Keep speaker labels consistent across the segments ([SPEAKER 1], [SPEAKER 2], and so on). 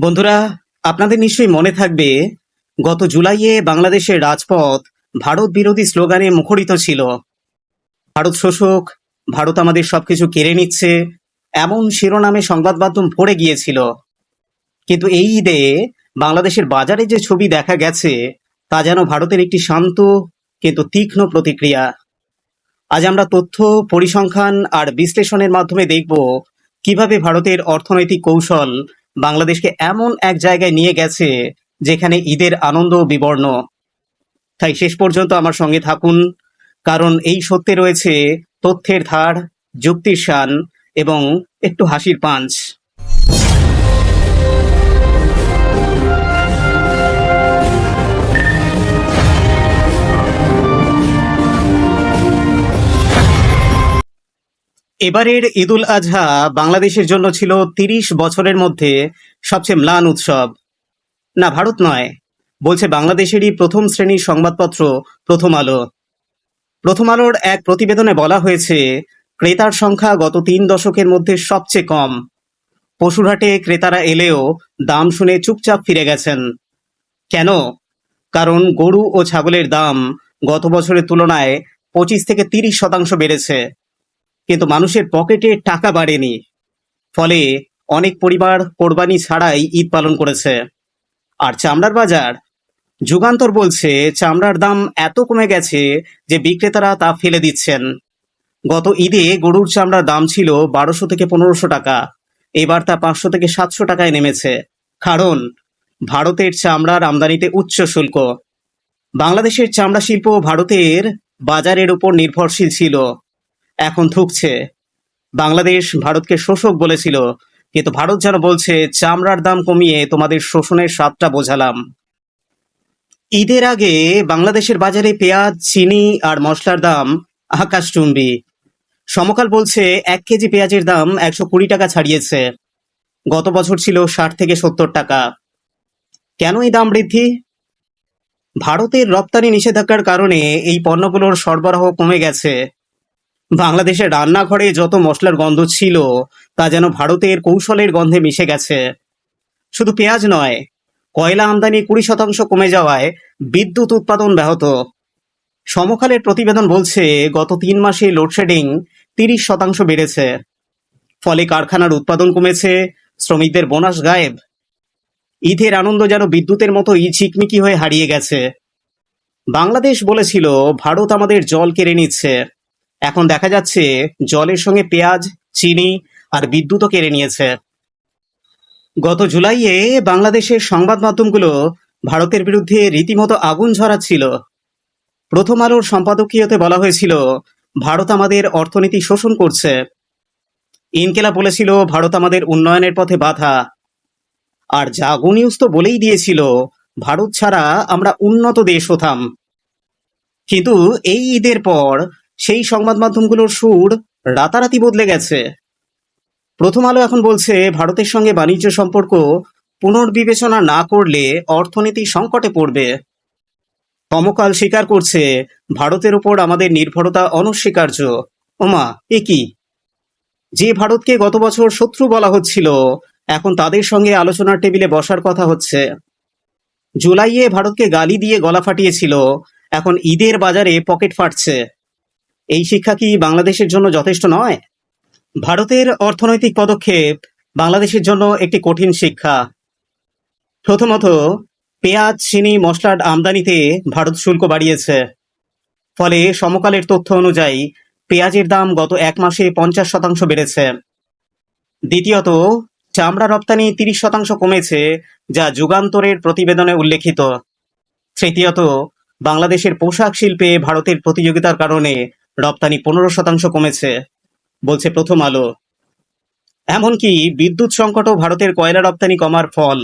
[SPEAKER 1] বন্ধুরা, আপনাদের নিশ্চয়ই মনে থাকবে, গত জুলাইয়ে বাংলাদেশের রাজপথ ভারত বিরোধী স্লোগানে মুখরিত ছিল। ভারত শোষক, ভারত আমাদের সবকিছু কেড়ে নিচ্ছে, এমন শিরোনামে সংবাদ মাধ্যম ভরে গিয়েছিল। কিন্তু এই ঈদে বাংলাদেশের বাজারে যে ছবি দেখা গেছে, তা যেন ভারতের একটি শান্ত কিন্তু তীক্ষ্ণ প্রতিক্রিয়া। আজ আমরা তথ্য, পরিসংখ্যান আর বিশ্লেষণের মাধ্যমে দেখব কীভাবে ভারতের অর্থনৈতিক কৌশল বাংলাদেশকে এমন এক জায়গায় নিয়ে গেছে যেখানে ঈদের আনন্দ বিবর্ণ। তাই শেষ পর্যন্ত আমার সঙ্গে থাকুন, কারণ এই সত্যে রয়েছে তথ্যের ধার, যুক্তির শান এবং একটু হাসির পাঞ্চ। এবারের ঈদুল আজহা বাংলাদেশের জন্য ছিল তিরিশ বছরের মধ্যে সবচেয়ে ম্লান উৎসব। না, ভারত নয়, বলছে বাংলাদেশেরই প্রথম শ্রেণির সংবাদপত্র প্রথম আলো। প্রথম আলোর এক প্রতিবেদনে বলা হয়েছে, ক্রেতার সংখ্যা গত তিন দশকের মধ্যে সবচেয়ে কম। পশুরহাটে ক্রেতারা এলেও দাম শুনে চুপচাপ ফিরে গেছেন। কেন? কারণ গরু ও ছাগলের দাম গত বছরের তুলনায় পঁচিশ থেকে তিরিশ শতাংশ বেড়েছে। কিন্তু মানুষের পকেটে টাকা বাড়েনি। ফলে অনেক পরিবার কোরবানি ছাড়াই ঈদ পালন করেছে। আর চামড়ার বাজার? যুগান্তর বলছে চামড়ার দাম এত কমে গেছে যে বিক্রেতারা তা ফেলে দিচ্ছেন। গত ঈদে গরুর চামড়ার দাম ছিল বারোশো থেকে পনেরোশো টাকা। এবার তা পাঁচশো থেকে সাতশো টাকায় নেমেছে। কারণ, ভারতের চামড়ার আমদানিতে উচ্চ শুল্ক। বাংলাদেশের চামড়া শিল্প ভারতের বাজারের উপর নির্ভরশীল ছিল। এখন থুকছে। বাংলাদেশ ভারতকে শোষক বলেছিল, কিন্তু ভারত যেন বলছে, চামড়ার দাম কমিয়ে তোমাদের শোষণের স্বাদটা বোঝালাম। ঈদের আগে বাংলাদেশের বাজারে পেঁয়াজ, চিনি আর মশলার দাম আকাশচুম্বী। সমকাল বলছে, এক কেজি পেঁয়াজের দাম একশো কুড়ি টাকা ছাড়িয়েছে। গত বছর ছিল ষাট থেকে সত্তর টাকা। কেন এই দাম বৃদ্ধি? ভারতের রপ্তানি নিষেধাজ্ঞার কারণে এই পণ্যগুলোর সরবরাহ কমে গেছে। বাংলাদেশের রান্নাঘরে যত মশলার গন্ধ ছিল, তা যেন ভারতের কৌশলের গন্ধে মিশে গেছে। শুধু পেঁয়াজ নয়, কয়লা আমদানি কুড়ি শতাংশ কমে যাওয়ায় বিদ্যুৎ উৎপাদন ব্যাহত। সমকালের প্রতিবেদন বলছে, গত তিন মাসে লোডশেডিং তিরিশ শতাংশ বেড়েছে। ফলে কারখানার উৎপাদন কমেছে, শ্রমিকদের বোনাস গায়েব। ঈদের আনন্দ যেন বিদ্যুতের মতোই ঝিকমিকি হয়ে হারিয়ে গেছে। বাংলাদেশ বলেছিল, ভারত আমাদের জল কেড়ে নিচ্ছে। এখন দেখা যাচ্ছে জলের সঙ্গে পেঁয়াজ, চিনি আর বিদ্যুৎও কেড়ে নিয়েছে। গত জুলাইয়ে বাংলাদেশের সংবাদ মাধ্যমগুলো ভারতের বিরুদ্ধে রীতিমতো আগুন ঝরাচ্ছিল। প্রথম আলোর সম্পাদকীয়তে বলা হয়েছিল, ভারত আমাদের অর্থনীতি শোষণ করছে। ইনকেলা বলেছিল, ভারত আমাদের উন্নয়নের পথে বাধা। আর জাগো নিউজ তো বলেই দিয়েছিল, ভারত ছাড়া আমরা উন্নত দেশ হতাম। কিন্তু এই ঈদের পর সেই সংবাদ মাধ্যমগুলোর সুর রাতারাতি বদলে গেছে। প্রথম আলো এখন বলছে, ভারতের সঙ্গে বাণিজ্য সম্পর্ক পুনর্বিবেচনা না করলে অর্থনীতি সংকটে পড়বে। সমকাল স্বীকার করছে, ভারতের উপর আমাদের নির্ভরতা অনস্বীকার্য। ওমা, এ কি? যে ভারতকে গত বছর শত্রু বলা হচ্ছিল, এখন তাদের সঙ্গে আলোচনার টেবিলে বসার কথা হচ্ছে। জুলাইয়ে ভারতকে গালি দিয়ে গলা ফাটিয়েছিল, এখন ঈদের বাজারে পকেট ফাটছে। এই শিক্ষা কি বাংলাদেশের জন্য যথেষ্ট নয়? ভারতের অর্থনৈতিক পদক্ষেপ বাংলাদেশের জন্য একটি কঠিন শিক্ষা। প্রথমত, পেঁয়াজ, চিনি, মশলার আমদানিতে ভারত শুল্ক বাড়িয়েছে। ফলে সমকালের তথ্য অনুযায়ী, পেঁয়াজের দাম গত এক মাসে পঞ্চাশ শতাংশ বেড়েছে। দ্বিতীয়ত, চামড়া রপ্তানি তিরিশ শতাংশ কমেছে, যা যুগান্তরের প্রতিবেদনে উল্লেখিত। তৃতীয়ত, বাংলাদেশের পোশাক শিল্পে ভারতের প্রতিযোগিতার কারণে রপ্তানি পনেরো শতাংশ কমেছে, বলছে প্রথম আলো। এমনকি বিদ্যুৎ সংকটও ভারতের কয়লা রপ্তানি কমার ফল।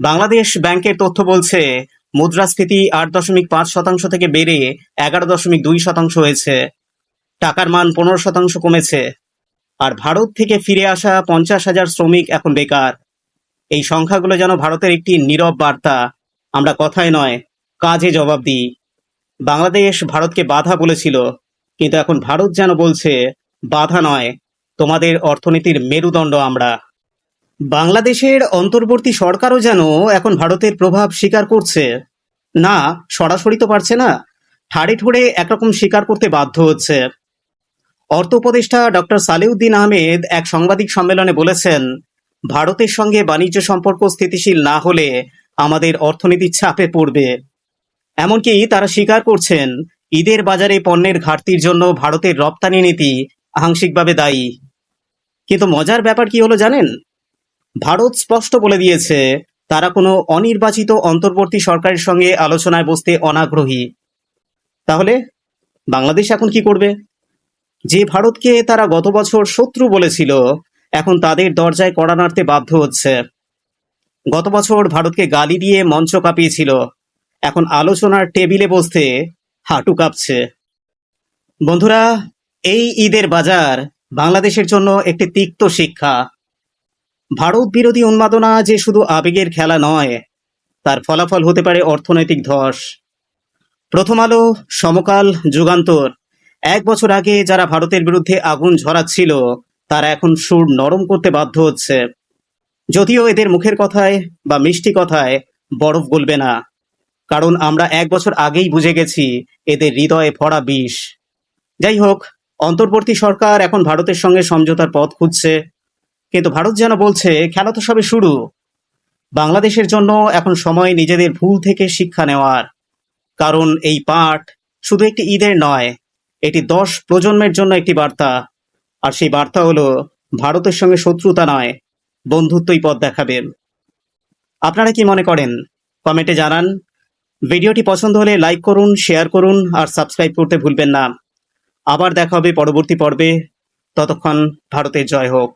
[SPEAKER 1] বাংলাদেশ ব্যাংকের তথ্য বলছে, মুদ্রাস্ফীতি আট দশমিক পাঁচ শতাংশ থেকে বেড়ে এগারো দশমিক দুই শতাংশ হয়েছে। টাকার মান পনেরো শতাংশ কমেছে, আর ভারত থেকে ফিরে আসা পঞ্চাশ হাজার শ্রমিক এখন বেকার। এই সংখ্যাগুলো যেন ভারতের একটি নীরব বার্তা। আমরা কথায় নয়, কাজে জবাব দিই। বাংলাদেশ ভারতকে বাধা বলেছিল। কিন্তু এখন ভারত যেন বলছে, বাধা নয়, তোমাদের অর্থনীতির মেরুদণ্ড আমরা। বাংলাদেশের অন্তর্বর্তী সরকারও যেন এখন ভারতের প্রভাব স্বীকার করছে। না, সরাসরি তো পারছে না, ঠাড়ে ঠুড়ে একরকম স্বীকার করতে বাধ্য হচ্ছে। অর্থ উপদেষ্টা ডক্টর সালেউদ্দিন আহমেদ এক সাংবাদিক সম্মেলনে বলেছেন, ভারতের সঙ্গে বাণিজ্য সম্পর্ক স্থিতিশীল না হলে আমাদের অর্থনীতি চাপে পড়বে। এমনকি তারা স্বীকার করছেন ঈদের বাজারে পণ্যের ঘাটতির জন্য ভারতের রপ্তানি নীতি আংশিকভাবে দায়ী। কিন্তু মজার ব্যাপার কি হলো জানেন? ভারত স্পষ্ট বলে দিয়েছে, তারা কোনো অনির্বাচিত অন্তর্বর্তী সরকারের সঙ্গে আলোচনায় বসতে অনাগ্রহী। তাহলে বাংলাদেশ এখন কি করবে? যে ভারতকে তারা গত বছর শত্রু বলেছিল, এখন তাদের দরজায় কড়া নাড়তে বাধ্য হচ্ছে। গত বছর ভারতকে গালি দিয়ে মঞ্চ কাঁপিয়েছিল। এখন আলোচনার টেবিলে বসতে হাঁটু কাঁপছে। বন্ধুরা, এই ঈদের বাজার বাংলাদেশের জন্য একটি তিক্ত শিক্ষা। ভারত বিরোধী উন্মাদনা যে শুধু আবেগের খেলা নয়, তার ফলাফল হতে পারে অর্থনৈতিক ধস। প্রথম আলো, সমকাল, যুগান্তর। এক বছর আগে যারা ভারতের বিরুদ্ধে আগুন ঝরাচ্ছিল, তারা এখন সুর নরম করতে বাধ্য হচ্ছে। যদিও এদের মুখের কথায় বা মিষ্টি কথায় বরফ গলবে না। কারণ আমরা এক বছর আগেই বুঝে গেছি এদের হৃদয়ে ভরা বিষ। যাই হোক, অন্তর্বর্তী সরকার এখন ভারতের সঙ্গে সমঝোতার পথ খুঁজছে। কিন্তু ভারত যেন বলছে, খেলা তো সবে শুরু। বাংলাদেশের জন্য এখন সময় নিজেদের ভুল থেকে শিক্ষা নেওয়ার। কারণ এই পাঠ শুধু একটি ঈদের নয়, এটি দশ প্রজন্মের জন্য একটি বার্তা। আর সেই বার্তা হলো, ভারতের সঙ্গে শত্রুতা নয়, বন্ধুত্বই পথ দেখাবে আপনারা কি মনে করেন? কমেন্টে জানান। ভিডিওটি পছন্দ হলে লাইক করুন, শেয়ার করুন আর সাবস্ক্রাইব করতে ভুলবেন না। আবার দেখা হবে পরবর্তী পর্বে। ততক্ষণ ভারতের জয় হোক।